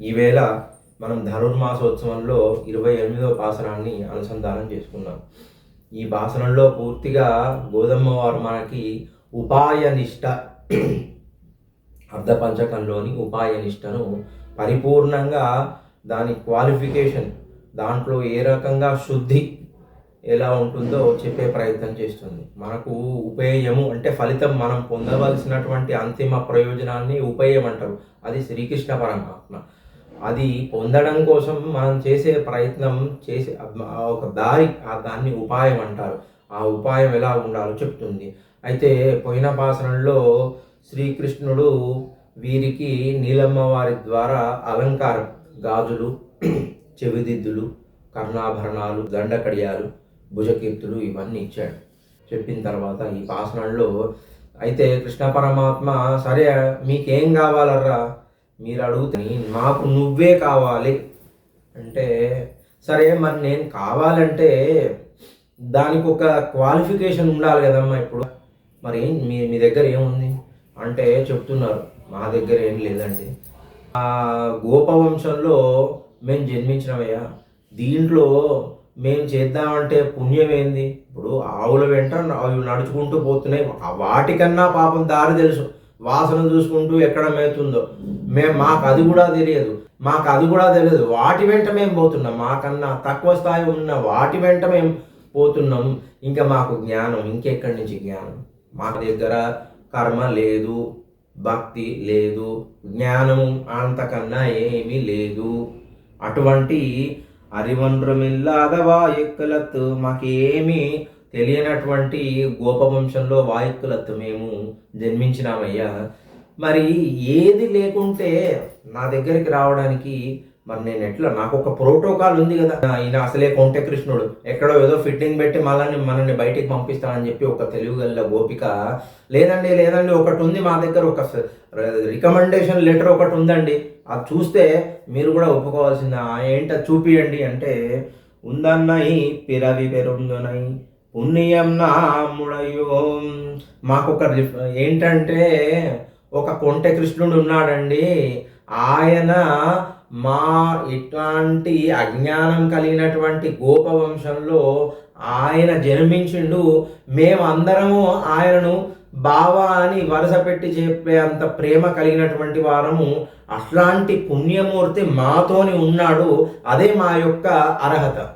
ఈవేళ మనం ధనుర్మాసోత్సవంలో ఇరవై ఎనిమిదవ పాసనాన్ని అనుసంధానం చేసుకున్నాం. ఈ పాసనంలో పూర్తిగా గోదమ్మ వారు మనకి ఉపాయనిష్ట అర్ధపంచకంలోని ఉపాయనిష్టను పరిపూర్ణంగా దాని క్వాలిఫికేషన్ దాంట్లో ఏ రకంగా శుద్ధి ఎలా ఉంటుందో చెప్పే ప్రయత్నం చేస్తుంది. మనకు ఉపేయము అంటే ఫలితం మనం పొందవలసినటువంటి అంతిమ ప్రయోజనాన్ని ఉపేయం అంటారు అది శ్రీకృష్ణ పరమాత్మ. అది పొందడం కోసం మనం చేసే ప్రయత్నం చేసే ఒక దారి ఆ దాన్ని ఉపాయం అంటారు. ఆ ఉపాయం ఎలా ఉండాలో చెప్తుంది. అయితే పోయిన పాసనంలో శ్రీకృష్ణుడు వీరికి నీలమ్మ వారి ద్వారా అలంకారం. గాజులు చెవిదిద్దులు కర్ణాభరణాలు దండకడియాలు భుజకీర్తులు ఇవన్నీ ఇచ్చాడు. చెప్పిన తర్వాత ఈ పాసనంలో అయితే కృష్ణ పరమాత్మ సరే మీకేం కావాలర్రా? మీరు అడుగుతుంది నాకు నువ్వే కావాలి. అంటే సరే మరి నేను కావాలంటే దానికి ఒక క్వాలిఫికేషన్ ఉండాలి కదమ్మా ఇప్పుడు. మరి మీ మీ దగ్గర ఏముంది? అంటే చెప్తున్నారు మా దగ్గర ఏం లేదండి. ఆ గోపవంశంలో మేము జన్మించినవయ్యా దీంట్లో మేము చేద్దామంటే పుణ్యం ఏంది? ఇప్పుడు ఆవుల వెంట అవి నడుచుకుంటూ పోతున్నాయి. వాటికన్నా పాపం దారి తెలుసు. వాసన చూసుకుంటూ ఎక్కడ మేతుందో. మేము మాకు అది కూడా తెలియదు. మాకు అది కూడా తెలియదు. వాటి వెంట మేము పోతున్నాం. మాకన్నా తక్కువ స్థాయి ఉన్న వాటి వెంట మేము పోతున్నాం. ఇంకా మాకు జ్ఞానం ఇంకెక్కడి నుంచి జ్ఞానం? మా దగ్గర కర్మ లేదు భక్తి లేదు జ్ఞానం అంతకన్నా ఏమీ లేదు. అటువంటి అరివండ్రమిల్లాద ఎక్కలత్తు మాకేమీ తెలియనటువంటి గోపవంశంలో వాయుక్కులతో మేము జన్మించినామయ్యా. మరి ఏది లేకుంటే నా దగ్గరికి రావడానికి మరి నేను ఎట్లా? నాకు ఒక ప్రోటోకాల్ ఉంది కదా. ఈయన అసలే కొంటె కృష్ణుడు ఎక్కడో ఏదో ఫిట్టింగ్ పెట్టి మళ్ళీ మనల్ని బయటికి పంపిస్తానని చెప్పి ఒక తెలివిగల గోపిక లేదండి లేదండి ఒకటి ఉంది మా దగ్గర ఒక రికమెండేషన్ లెటర్ ఒకటి ఉందండి. అది చూస్తే మీరు కూడా ఒప్పుకోవాల్సిందా? ఏంట చూపియండి అంటే ఉందన్నాయి పిరవి పెరుందునై పుణ్యం నాముడయో మాకు ఒక ఏంటంటే ఒక కొంటె కృష్ణుడు ఉన్నాడండి. ఆయన మా ఇట్లాంటి అజ్ఞానం కలిగినటువంటి గోపవంశంలో ఆయన జన్మించిండు. మేమందరము ఆయనను బావా అని వరుస పెట్టి చెప్పే అంత ప్రేమ కలిగినటువంటి వారము. అట్లాంటి పుణ్యమూర్తి మాతోని ఉన్నాడు. అదే మా యొక్క అర్హత.